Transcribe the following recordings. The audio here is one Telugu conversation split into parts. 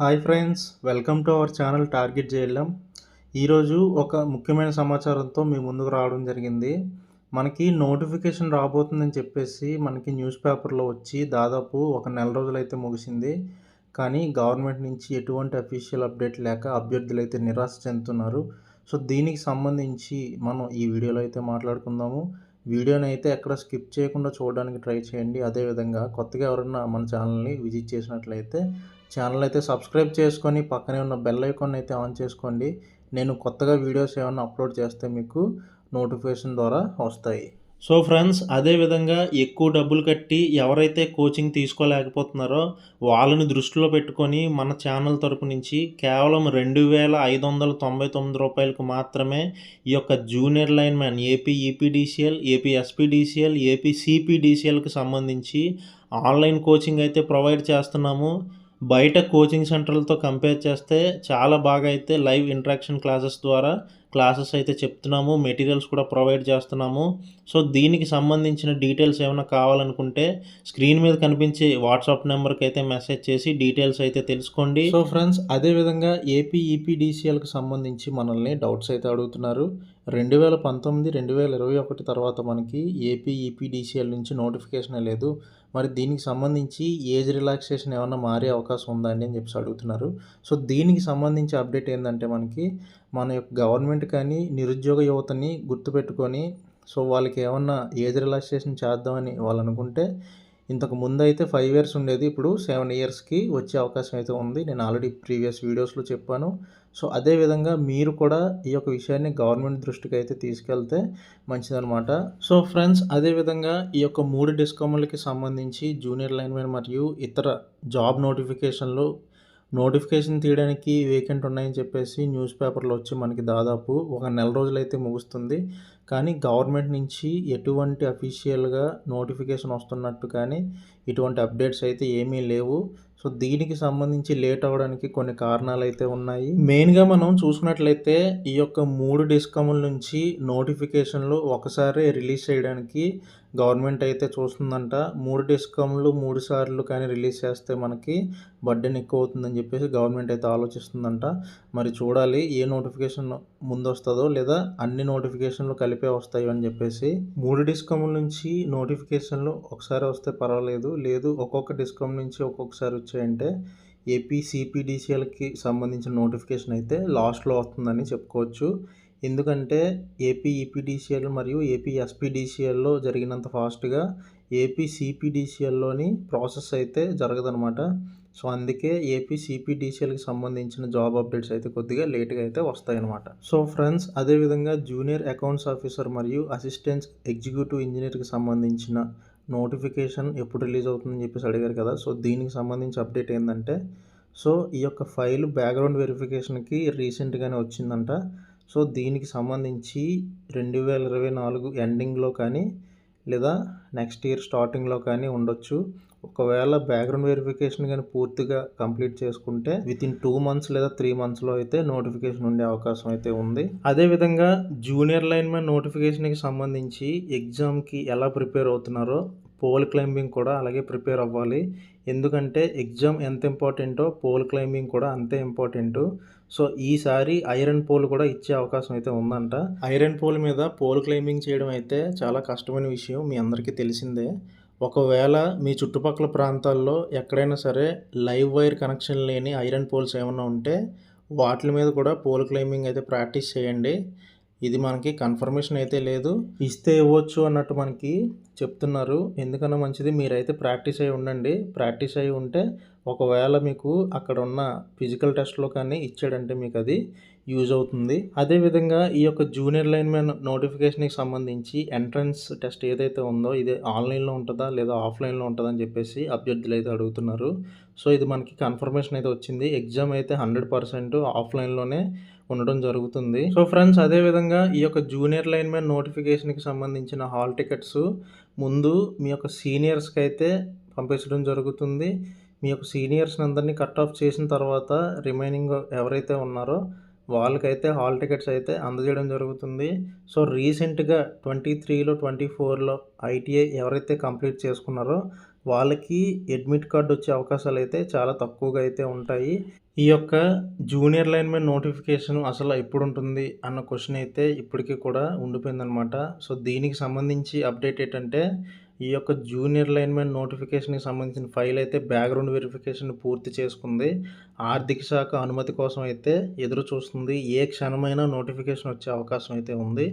Hi friends welcome to our channel target JLM. ఈరోజు ఒక ముఖ్యమైన సమాచారంతో మీ ముందుకు రావడం జరిగింది. మనకి నోటిఫికేషన్ రాబోతుందని చెప్పేసి మనకి న్యూస్ పేపర్లో వచ్చి దాదాపు ఒక నెల రోజులైతే ముగిసింది. కానీ గవర్నమెంట్ నుంచి ఎటువంటి అఫీషియల్ అప్డేట్ లేక అభ్యర్థులు అయితే నిరాశ చెందుతున్నారు. సో దీనికి సంబంధించి మనం ఈ వీడియోలో అయితే మాట్లాడుకుందాము. వీడియోని అయితే ఎక్కడ స్కిప్ చేయకుండా చూడడానికి ట్రై చేయండి. అదేవిధంగా కొత్తగా ఎవరైనా మన ఛానల్ని విజిట్ చేసినట్లయితే ఛానల్ అయితే సబ్స్క్రైబ్ చేసుకొని పక్కనే ఉన్న బెల్ ఐకాన్ అయితే ఆన్ చేసుకోండి. నేను కొత్తగా వీడియోస్ ఏమైనా అప్లోడ్ చేస్తే మీకు నోటిఫికేషన్ ద్వారా వస్తాయి. సో ఫ్రెండ్స్ అదేవిధంగా ఎక్కువ డబ్బులు కట్టి ఎవరైతే కోచింగ్ తీసుకోలేకపోతున్నారో వాళ్ళని దృష్టిలో పెట్టుకొని మన ఛానల్ తరపు నుంచి కేవలం రెండు వేల ఐదు వందల తొంభై తొమ్మిది రూపాయలకు మాత్రమే ఈ యొక్క junior line man AP EPDCL AP SPDCL AP సిపిడిసిఎల్కి సంబంధించి ఆన్లైన్ కోచింగ్ అయితే ప్రొవైడ్ చేస్తున్నాము. బయట కోచింగ్ సెంటర్లతో కంపేర్ చేస్తే చాలా బాగా అయితే లైవ్ ఇంటరాక్షన్ క్లాసెస్ ద్వారా క్లాసెస్ అయితే చెప్తున్నాము మెటీరియల్స్ కూడా ప్రొవైడ్ చేస్తున్నాము. సో దీనికి సంబంధించిన డీటెయిల్స్ ఏమైనా కావాలనుకుంటే స్క్రీన్ మీద కనిపించే వాట్సాప్ నెంబర్కి అయితే మెసేజ్ చేసి డీటెయిల్స్ అయితే తెలుసుకోండి. సో ఫ్రెండ్స్ అదేవిధంగా ఏపీ ఈపీడీసీఎల్కి సంబంధించి మనల్ని డౌట్స్ అయితే అడుగుతున్నారు. రెండు వేల పంతొమ్మిది రెండు వేల ఇరవై ఒకటి తర్వాత మనకి ఏపీ ఈపీడీసీఎల్ నుంచి నోటిఫికేషన్ లేదు. మరి దీనికి సంబంధించి ఏజ్ రిలాక్సేషన్ ఏమైనా మారే అవకాశం ఉందా అండి అని చెప్పి అడుగుతున్నారు. సో దీనికి సంబంధించి అప్డేట్ ఏంటంటే మనకి మన యొక్క గవర్నమెంట్ కానీ నిరుద్యోగ యువతని గుర్తుపెట్టుకొని సో వాళ్ళకి ఏమన్నా ఏజ్ రిలాక్సేషన్ చేద్దామని వాళ్ళు అనుకుంటే ఇంతకు ముందు అయితే ఫైవ్ ఇయర్స్ ఉండేది ఇప్పుడు సెవెన్ ఇయర్స్కి వచ్చే అవకాశం అయితే ఉంది. నేను ఆల్రెడీ ప్రీవియస్ వీడియోస్లో చెప్పాను. సో అదేవిధంగా మీరు కూడా ఈ యొక్క విషయాన్ని గవర్నమెంట్ దృష్టికి అయితే తీసుకెళ్తే మంచిదనమాట సో ఫ్రెండ్స్ అదేవిధంగా ఈ యొక్క మూడు డిస్కౌంట్లకి సంబంధించి జూనియర్ లైన్మెన్ మరియు ఇతర జాబ్ నోటిఫికేషన్లు నోటిఫికేషన్ తీయడానికి వేకెంట్ ఉన్నాయని చెప్పేసి న్యూస్ పేపర్లో వచ్చి మనకి దాదాపు ఒక నెల రోజులైతే ముగుస్తుంది. కానీ గవర్నమెంట్ నుంచి ఎటువంటి అఫీషియల్గా నోటిఫికేషన్ వస్తున్నట్టు కానీ ఇటువంటి అప్డేట్స్ అయితే ఏమీ లేవు. సో దీనికి సంబంధించి లేట్ అవ్వడానికి కొన్ని కారణాలు అయితే ఉన్నాయి. మెయిన్గా మనం చూసుకున్నట్లయితే ఈ యొక్క మూడు డిస్కముల నుంచి నోటిఫికేషన్లు ఒకసారి రిలీజ్ చేయడానికి గవర్నమెంట్ అయితే చూస్తుందంట. మూడు డిస్కమ్లు మూడు సార్లు కానీ రిలీజ్ చేస్తే మనకి బడ్డెన్ ఎక్కువ అవుతుందని చెప్పేసి గవర్నమెంట్ అయితే ఆలోచిస్తుందంట. మరి చూడాలి ఏ నోటిఫికేషన్ ముందు వస్తుందో లేదా అన్ని నోటిఫికేషన్లు కలిపే వస్తాయో అని చెప్పేసి మూడు డిస్కమ్ల నుంచి నోటిఫికేషన్లు ఒకసారి వస్తే పర్వాలేదు. లేదు ఒక్కొక్క డిస్కమ్ నుంచి ఒక్కొక్కసారి వచ్చాయంటే ఏపీ సిపిడిసిఎల్కి సంబంధించిన నోటిఫికేషన్ అయితే లాస్ట్లో వస్తుందని చెప్పుకోవచ్చు. ఎందుకంటే ఏపీ ఈపీడీసీఎల్ మరియు ఏపీ ఎస్పీడీసీఎల్లో జరిగినంత ఫాస్ట్గా ఏపీ సిపిడిసిఎల్లోని ప్రాసెస్ అయితే జరగదనమాట సో అందుకే ఏపీ సిపిడిసిఎల్కి సంబంధించిన జాబ్ అప్డేట్స్ అయితే కొద్దిగా లేట్గా అయితే వస్తాయన్నమాట. సో ఫ్రెండ్స్ అదేవిధంగా జూనియర్ అకౌంట్స్ ఆఫీసర్ మరియు అసిస్టెంట్ ఎగ్జిక్యూటివ్ ఇంజనీర్కి సంబంధించిన నోటిఫికేషన్ ఎప్పుడు రిలీజ్ అవుతుందని చెప్పేసి అడిగారు కదా! సో దీనికి సంబంధించి అప్డేట్ ఏంటంటే సో ఈ యొక్క ఫైల్ బ్యాక్గ్రౌండ్ వెరిఫికేషన్కి రీసెంట్గానే వచ్చిందంట. సో దీనికి సంబంధించి రెండు వేల ఇరవై నాలుగు ఎండింగ్లో కానీ లేదా నెక్స్ట్ ఇయర్ స్టార్టింగ్లో కానీ ఉండొచ్చు. ఒకవేళ బ్యాక్గ్రౌండ్ వెరిఫికేషన్ కానీ పూర్తిగా కంప్లీట్ చేసుకుంటే విత్ ఇన్ టూ మంత్స్ లేదా త్రీ మంత్స్లో అయితే నోటిఫికేషన్ ఉండే అవకాశం అయితే ఉంది. అదేవిధంగా జూనియర్ లైన్మెన్ నోటిఫికేషన్కి సంబంధించి ఎగ్జామ్కి ఎలా ప్రిపేర్ అవుతున్నారో పోల్ క్లైంబింగ్ కూడా అలాగే ప్రిపేర్ అవ్వాలి. ఎందుకంటే ఎగ్జామ్ ఎంత ఇంపార్టెంటో పోల్ క్లైంబింగ్ కూడా అంతే ఇంపార్టెంటు సో ఈసారి ఐరన్ పోల్ కూడా ఇచ్చే అవకాశం అయితే ఉందంట. ఐరన్ పోల్ మీద పోల్ క్లైంబింగ్ చేయడం అయితే చాలా కష్టమైన విషయం మీ అందరికీ తెలిసిందే. ఒకవేళ మీ చుట్టుపక్కల ప్రాంతాల్లో ఎక్కడైనా సరే లైవ్ వైర్ కనెక్షన్ లేని ఐరన్ పోల్స్ ఏమైనా ఉంటే వాటి మీద కూడా పోల్ క్లైంబింగ్ అయితే ప్రాక్టీస్ చేయండి. ఇది మనకి కన్ఫర్మేషన్ అయితే లేదు. ఇస్తే ఇవ్వచ్చు అన్నట్టు మనకి చెప్తున్నారు. ఎందుకన్నా మంచిది? మీరైతే ప్రాక్టీస్ అయి ఉండండి. ప్రాక్టీస్ అయి ఉంటే ఒకవేళ మీకు అక్కడ ఉన్న ఫిజికల్ టెస్ట్లో కానీ ఇచ్చాడంటే మీకు అది యూజ్ అవుతుంది. అదేవిధంగా ఈ యొక్క జూనియర్ లైన్మెన్ నోటిఫికేషన్కి సంబంధించి ఎంట్రన్స్ టెస్ట్ ఏదైతే ఉందో ఇది ఆన్లైన్లో ఉంటుందా? లేదా ఆఫ్లైన్లో ఉంటుందా? అని చెప్పేసి అభ్యర్థులు అయితే అడుగుతున్నారు. సో ఇది మనకి కన్ఫర్మేషన్ అయితే వచ్చింది. ఎగ్జామ్ అయితే హండ్రెడ్ పర్సెంట్ ఆఫ్లైన్లోనే ఉండడం జరుగుతుంది. సో ఫ్రెండ్స్ అదేవిధంగా ఈ యొక్క జూనియర్ లైన్ మీద నోటిఫికేషన్కి సంబంధించిన హాల్ టికెట్స్ ముందు మీ యొక్క సీనియర్స్కి అయితే పంపించడం జరుగుతుంది. మీ యొక్క సీనియర్స్ని అందరినీ కట్ ఆఫ్ చేసిన తర్వాత రిమైనింగ్ ఎవరైతే ఉన్నారో వాళ్ళకైతే హాల్ టికెట్స్ అయితే అందజేయడం జరుగుతుంది. సో రీసెంట్గా ట్వంటీ త్రీలో ట్వంటీ ఫోర్లో ఐటీఐ ఎవరైతే కంప్లీట్ చేసుకున్నారో వాళ్ళకి అడ్మిట్ కార్డ్ వచ్చే అవకాశాలు అయితే చాలా తక్కువగా అయితే ఉంటాయి. ఈ యొక్క జూనియర్ లైన్ మీద నోటిఫికేషన్ అసలు ఎప్పుడు ఉంటుంది అన్న క్వశ్చన్ అయితే ఇప్పటికీ కూడా ఉండిపోయిందనమాట సో దీనికి సంబంధించి అప్డేట్ ఏంటంటే ఈ యొక్క జూనియర్ లైన్మెన్ నోటిఫికేషన్కి సంబంధించిన ఫైల్ అయితే బ్యాక్గ్రౌండ్ వెరిఫికేషన్ పూర్తి చేసుకుంది. ఆర్థిక శాఖ అనుమతి కోసం అయితే ఎదురు చూస్తుంది. ఏ క్షణమైనా నోటిఫికేషన్ వచ్చే అవకాశం అయితే ఉంది.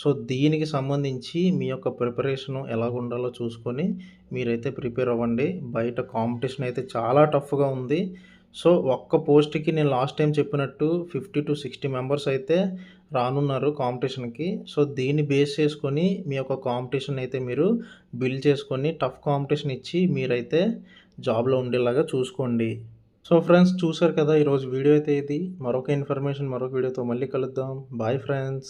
సో దీనికి సంబంధించి మీ యొక్క ప్రిపరేషన్ ఎలా ఉండాలో చూసుకొని మీరైతే ప్రిపేర్ అవ్వండి. బయట కాంపిటీషన్ అయితే చాలా టఫ్గా ఉంది. సో ఒక్క పోస్ట్కి నేను లాస్ట్ టైం చెప్పినట్టు ఫిఫ్టీ టు సిక్స్టీ మెంబర్స్ అయితే రానున్నారు కాంపిటీషన్కి. సో దీన్ని బేస్ చేసుకొని మీ యొక్క కాంపిటీషన్ అయితే మీరు బిల్డ్ చేసుకొని టఫ్ కాంపిటీషన్ ఇచ్చి మీరైతే జాబ్లో ఉండేలాగా చూసుకోండి. సో ఫ్రెండ్స్ చూసారు కదా ఈరోజు వీడియో అయితే ఇది. మరొక ఇన్ఫర్మేషన్ మరొక వీడియోతో మళ్ళీ కలుద్దాం. Bye friends.